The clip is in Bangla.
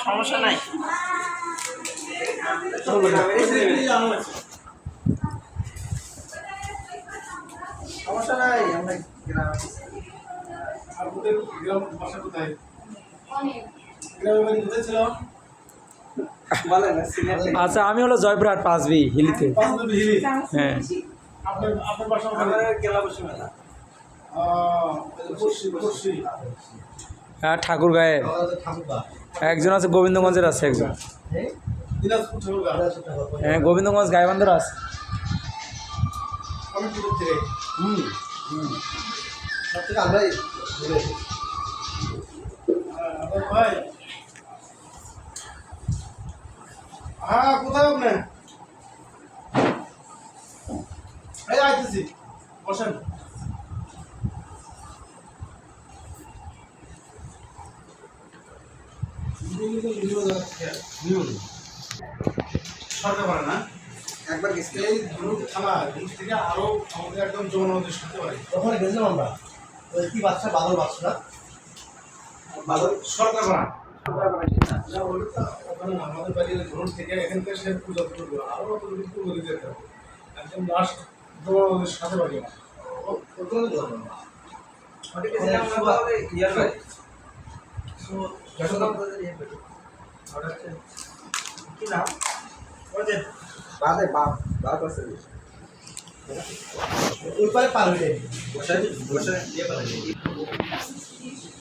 সমস্যা নাই সমস্যা নাই আমরা গ্রামে আর গ্রাম বাসা কোথায় গ্রামের বাড়ি কোথায় ছিল বলেন না সিনিয়র আচ্ছা আমি হলো জয়পুরহাট পাঁচবি হিলিতে। হ্যাঁ। আপনার আপনার বাসা হ্যাঁ ঠাকুর গায়ে। একজন আছে গোবিন্দগঞ্জের আছে একজন। হ্যাঁ গোবিন্দগঞ্জ গাইবান্ধর আছে। হ্যাঁ, কোথায় আপনি? বসেন। সরকার পারে না একবার গেছি এই গ্রুপ থানা গ্রুপ থেকে আরও আমাদের একদম জনমতে শুনতে পারে ওখানে গেছিলাম আমরা ওই কি বাচ্চা বাদল বাচ্চা বাদল সরকার পাড়া না, না, আমাদের বাড়ির গ্রুপ থেকে এখান থেকে সে পূজা করবে আরও অত দূর পূর্ব দিতে যেতে হবে একদম লাস্ট জনমতের সাথে বাড়ি আমার ও- ওখানে না। কি নাম? বাদে বাপ বাপ আছে ওই পারে পার হয়ে যায় বসে বসে দিয়ে পার হয়ে যাবে